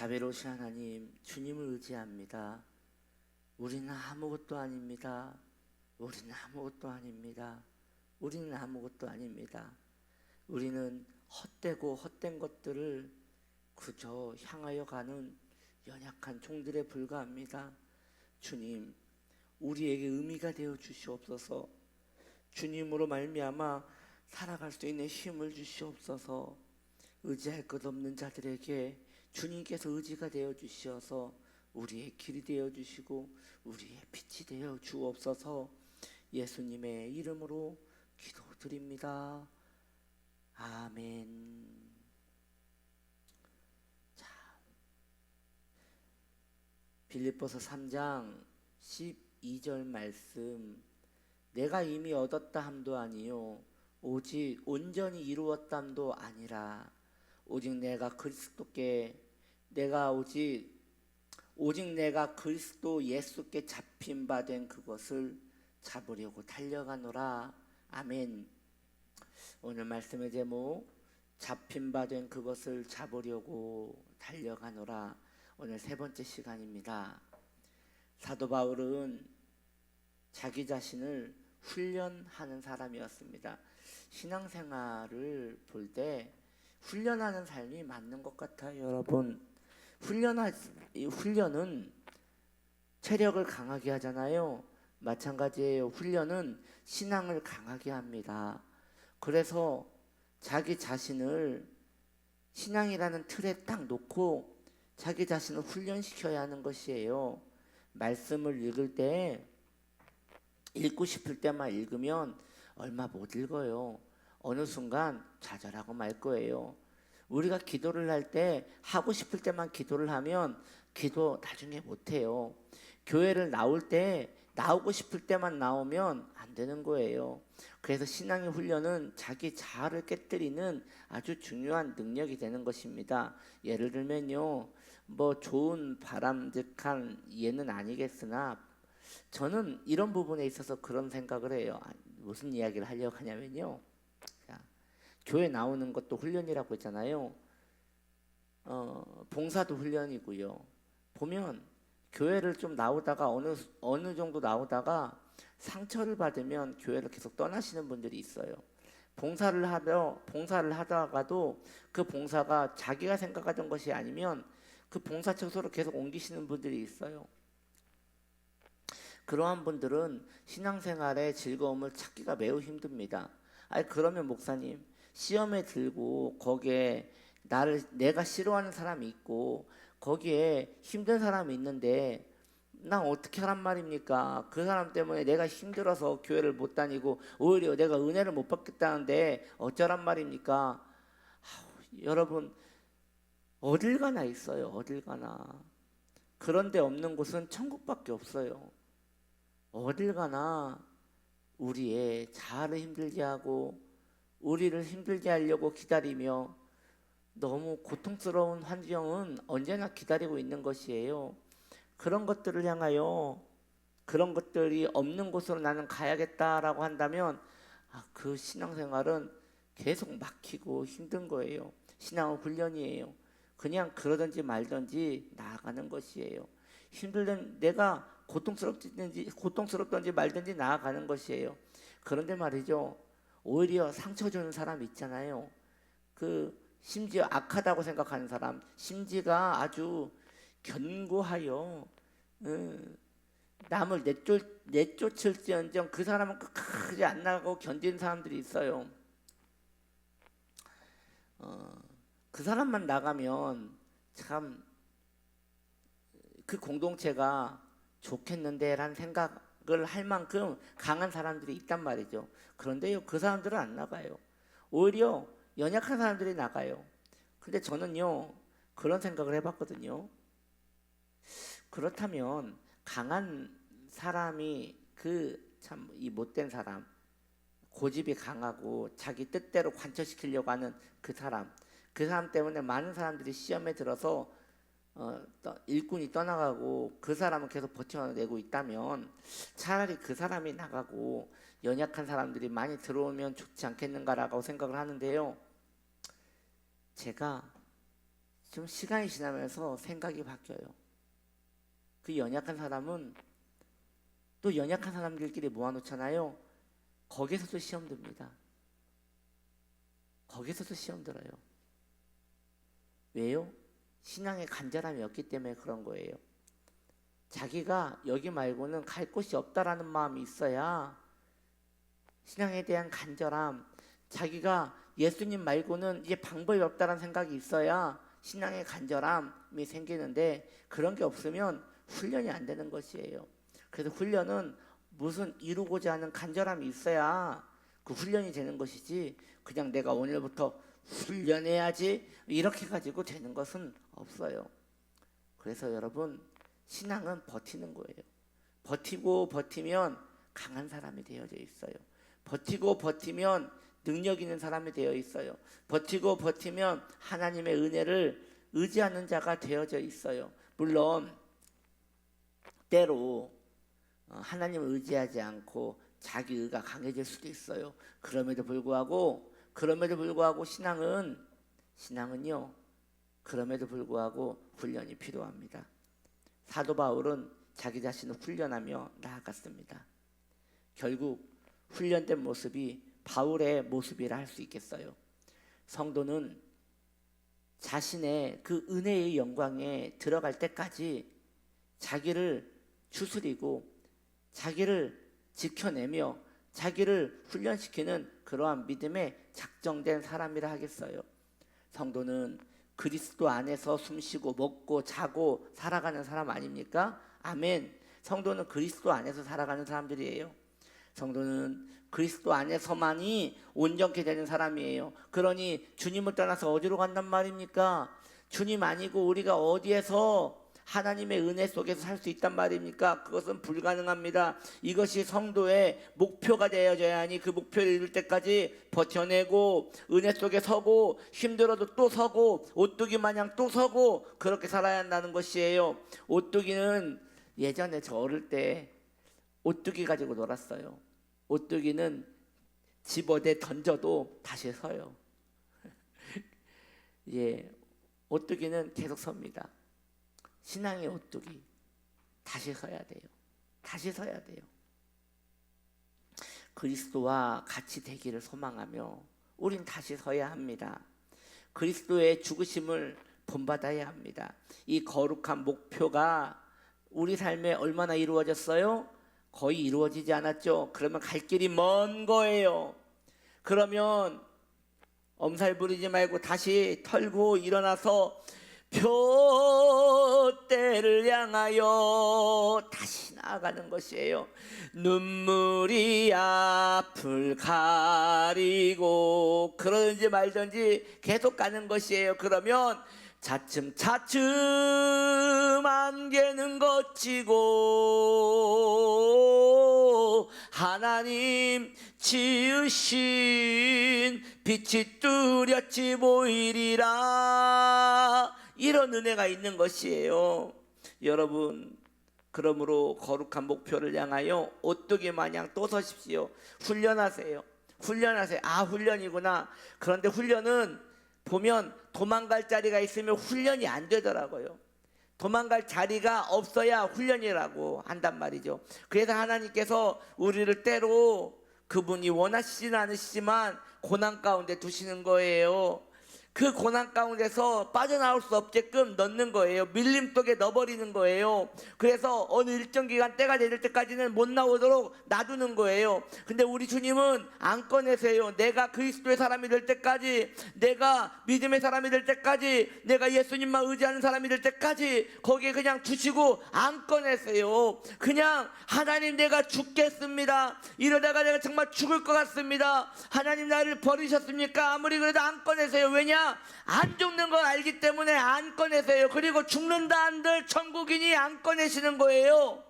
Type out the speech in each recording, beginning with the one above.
자비로우신 하나님, 주님을 의지합니다. 우리는 아무것도 아닙니다. 우리는 아무것도 아닙니다. 우리는 아무것도 아닙니다. 우리는 헛되고 헛된 것들을 그저 향하여 가는 연약한 종들에 불과합니다. 주님, 우리에게 의미가 되어 주시옵소서. 주님으로 말미암아 살아갈 수 있는 힘을 주시옵소서. 의지할 것 없는 자들에게 주님께서 의지가 되어 주시어서 우리의 길이 되어 주시고 우리의 빛이 되어 주옵소서. 예수님의 이름으로 기도드립니다. 아멘. 자, 빌립보서 3장 12절 말씀. 내가 이미 얻었다 함도 아니요 오직 온전히 이루었담도 아니라 오직 내가 그리스도께 내가 오직 오직 내가 그리스도 예수께 잡힌 바 된 그것을 잡으려고 달려가노라 아멘. 오늘 말씀의 제목 잡힌 바 된 그것을 잡으려고 달려가노라 오늘 세 번째 시간입니다. 사도 바울은 자기 자신을 훈련하는 사람이었습니다. 신앙생활을 볼 때 훈련하는 삶이 맞는 것 같아요, 여러분. 훈련하 이 훈련은 체력을 강하게 하잖아요. 마찬가지예요. 훈련은 신앙을 강하게 합니다. 그래서 자기 자신을 신앙이라는 틀에 딱 놓고 자기 자신을 훈련시켜야 하는 것이에요. 말씀을 읽을 때 읽고 싶을 때만 읽으면 얼마 못 읽어요. 어느 순간 좌절하고 말 거예요. 우리가 기도를 할 때 하고 싶을 때만 기도를 하면 기도 나중에 못 해요. 교회를 나올 때 나오고 싶을 때만 나오면 안 되는 거예요. 그래서 신앙의 훈련은 자기 자아를 깨뜨리는 아주 중요한 능력이 되는 것입니다. 예를 들면요. 뭐 좋은 바람직한 예는 아니겠으나 저는 이런 부분에 있어서 그런 생각을 해요. 아, 무슨 이야기를 하려고 하냐면요. 자, 교회 나오는 것도 훈련이라고 했잖아요. 어, 봉사도 훈련이고요. 보면 교회를 좀 나오다가 어느 어느 정도 나오다가 상처를 받으면 교회를 계속 떠나시는 분들이 있어요. 봉사를 하며 봉사를 하다가도 그 봉사가 자기가 생각하던 것이 아니면 그 봉사 처소로 계속 옮기시는 분들이 있어요. 그러한 분들은 신앙생활의 즐거움을 찾기가 매우 힘듭니다. 아니 그러면 목사님 시험에 들고 거기에 나를 내가 싫어하는 사람이 있고 거기에 힘든 사람이 있는데 난 어떻게 하란 말입니까? 그 사람 때문에 내가 힘들어서 교회를 못 다니고 오히려 내가 은혜를 못 받겠다는데 어쩌란 말입니까? 아우, 여러분 어딜 가나 있어요. 어딜 가나. 그런데 없는 곳은 천국밖에 없어요. 어딜 가나 우리의 자아를 힘들게 하고 우리를 힘들게 하려고 기다리며 너무 고통스러운 환경은 언제나 기다리고 있는 것이에요. 그런 것들을 향하여 그런 것들이 없는 곳으로 나는 가야겠다라고 한다면 아, 그 신앙생활은 계속 막히고 힘든 거예요. 신앙은 훈련이에요. 그냥 그러든지 말든지 나아가는 것이에요. 힘들든 내가 고통스럽든지 고통스럽든지 말든지 나아가는 것이에요. 그런데 말이죠. 오히려 상처 주는 사람 있잖아요. 그 심지어 악하다고 생각하는 사람, 심지가 아주 견고하여 음, 남을 내쫓 내쫓을지언정 그 사람은 끝까지 안 나가고 견디는 사람들이 있어요. 어, 그 사람만 나가면 참 그 공동체가 좋겠는데라는 생각을 할 만큼 강한 사람들이 있단 말이죠. 그런데요, 그 사람들은 안 나가요. 오히려 연약한 사람들이 나가요. 근데 저는요, 그런 생각을 해봤거든요. 그렇다면 강한 사람이 그 참 이 못된 사람, 고집이 강하고 자기 뜻대로 관철시키려고 하는 그 사람, 그 사람 때문에 많은 사람들이 시험에 들어서 어, 떠, 일꾼이 떠나가고 그 사람은 계속 버텨내고 있다면 차라리 그 사람이 나가고 연약한 사람들이 많이 들어오면 좋지 않겠는가라고 생각을 하는데요. 제가 좀 시간이 지나면서 생각이 바뀌어요. 그 연약한 사람은 또 연약한 사람들끼리 모아놓잖아요. 거기서도 시험 듭니다. 거기서도 시험 들어요. 왜요? 신앙의 간절함이 없기 때문에 그런 거예요. 자기가 여기 말고는 갈 곳이 없다라는 마음이 있어야 신앙에 대한 간절함, 자기가 예수님 말고는 이제 방법이 없다라는 생각이 있어야 신앙의 간절함이 생기는데 그런 게 없으면 훈련이 안 되는 것이에요. 그래서 훈련은 무슨 이루고자 하는 간절함이 있어야 그 훈련이 되는 것이지 그냥 내가 오늘부터 훈련해야지 이렇게 가지고 되는 것은 없어요. 그래서 여러분 신앙은 버티는 거예요. 버티고 버티면 강한 사람이 되어져 있어요. 버티고 버티면 능력 있는 사람이 되어 있어요. 버티고 버티면 하나님의 은혜를 의지하는 자가 되어져 있어요. 물론 때로 어, 하나님을 의지하지 않고 자기 의가 강해질 수도 있어요. 그럼에도 불구하고 그럼에도 불구하고 신앙은 신앙은요. 그럼에도 불구하고 훈련이 필요합니다. 사도 바울은 자기 자신을 훈련하며 나아갔습니다. 결국 훈련된 모습이 바울의 모습이라 할 수 있겠어요. 성도는 자신의 그 은혜의 영광에 들어갈 때까지 자기를 추스리고 자기를 지켜내며 자기를 훈련시키는 그러한 믿음에 작정된 사람이라 하겠어요. 성도는 그리스도 안에서 숨쉬고 먹고 자고 살아가는 사람 아닙니까? 아멘. 성도는 그리스도 안에서 살아가는 사람들이에요. 성도는 그리스도 안에서만이 온전케 되는 사람이에요. 그러니 주님을 떠나서 어디로 간단 말입니까? 주님 아니고 우리가 어디에서 하나님의 은혜 속에서 살 수 있단 말입니까? 그것은 불가능합니다. 이것이 성도의 목표가 되어져야 하니 그 목표를 이룰 때까지 버텨내고 은혜 속에 서고 힘들어도 또 서고 오뚜기 마냥 또 서고 그렇게 살아야 한다는 것이에요. 오뚜기는 예전에 저 어릴 때 오뚜기 가지고 놀았어요. 오뚜기는 집어대 던져도 다시 서요. 예, 오뚜기는 계속 섭니다. 신앙의 오뚜기 다시 서야 돼요. 다시 서야 돼요. 그리스도와 같이 되기를 소망하며 우린 다시 서야 합니다. 그리스도의 죽으심을 본받아야 합니다. 이 거룩한 목표가 우리 삶에 얼마나 이루어졌어요? 거의 이루어지지 않았죠. 그러면 갈 길이 먼 거예요. 그러면 엄살 부리지 말고 다시 털고 일어나서 표대를 향하여 다시 나아가는 것이에요. 눈물이 앞을 가리고 그러든지 말든지 계속 가는 것이에요. 그러면 차츰 차츰 안개는 걷히고 하나님 지으신 빛이 뚜렷이 보이리라 이런 은혜가 있는 것이에요. 여러분 그러므로 거룩한 목표를 향하여 오뚜기 마냥 또 서십시오. 훈련하세요. 훈련하세요. 아 훈련이구나. 그런데 훈련은 보면 도망갈 자리가 있으면 훈련이 안 되더라고요. 도망갈 자리가 없어야 훈련이라고 한단 말이죠. 그래서 하나님께서 우리를 때로 그분이 원하시진 않으시지만 고난 가운데 두시는 거예요. 그 고난 가운데서 빠져나올 수 없게끔 넣는 거예요. 밀림 속에 넣어버리는 거예요. 그래서 어느 일정 기간 때가 될 때까지는 못 나오도록 놔두는 거예요. 근데 우리 주님은 안 꺼내세요. 내가 그리스도의 사람이 될 때까지, 내가 믿음의 사람이 될 때까지, 내가 예수님만 의지하는 사람이 될 때까지 거기에 그냥 두시고 안 꺼내세요. 그냥 하나님 내가 죽겠습니다. 이러다가 내가 정말 죽을 것 같습니다. 하나님 나를 버리셨습니까? 아무리 그래도 안 꺼내세요. 왜냐? 안 죽는 걸 알기 때문에 안 꺼내세요. 그리고 죽는다 한들 천국인이 안 꺼내시는 거예요.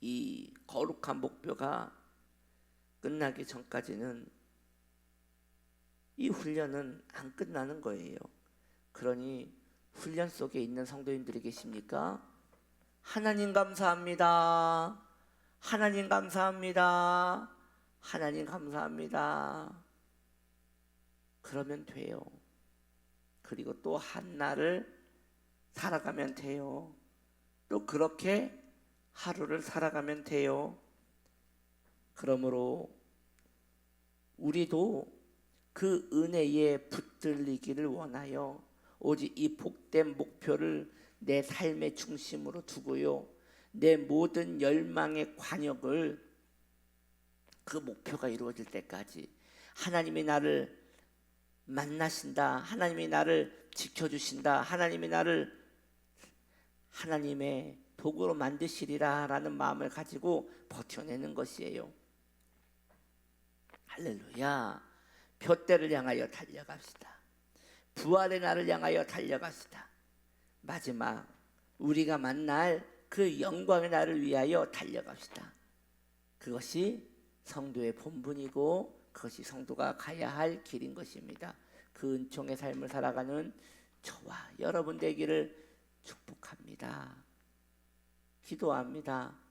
이 거룩한 목표가 끝나기 전까지는 이 훈련은 안 끝나는 거예요. 그러니 훈련 속에 있는 성도님들이 계십니까? 하나님 감사합니다. 하나님 감사합니다. 하나님 감사합니다. 그러면 돼요. 그리고 또 한 날을 살아가면 돼요. 또 그렇게 하루를 살아가면 돼요. 그러므로 우리도 그 은혜에 붙들리기를 원하여 오직 이 복된 목표를 내 삶의 중심으로 두고요. 내 모든 열망의 관역을 그 목표가 이루어질 때까지 하나님이 나를 만나신다. 하나님이 나를 지켜주신다. 하나님이 나를 하나님의 도구로 만드시리라 라는 마음을 가지고 버텨내는 것이에요. 할렐루야. 둯대를 향하여 달려갑시다. 부활의 날을 향하여 달려갑시다. 마지막 우리가 만날 그 영광의 날을 위하여 달려갑시다. 그것이 성도의 본분이고 그것이 성도가 가야 할 길인 것입니다. 그 은총의 삶을 살아가는 저와 여러분 되기를 축복합니다. 기도합니다.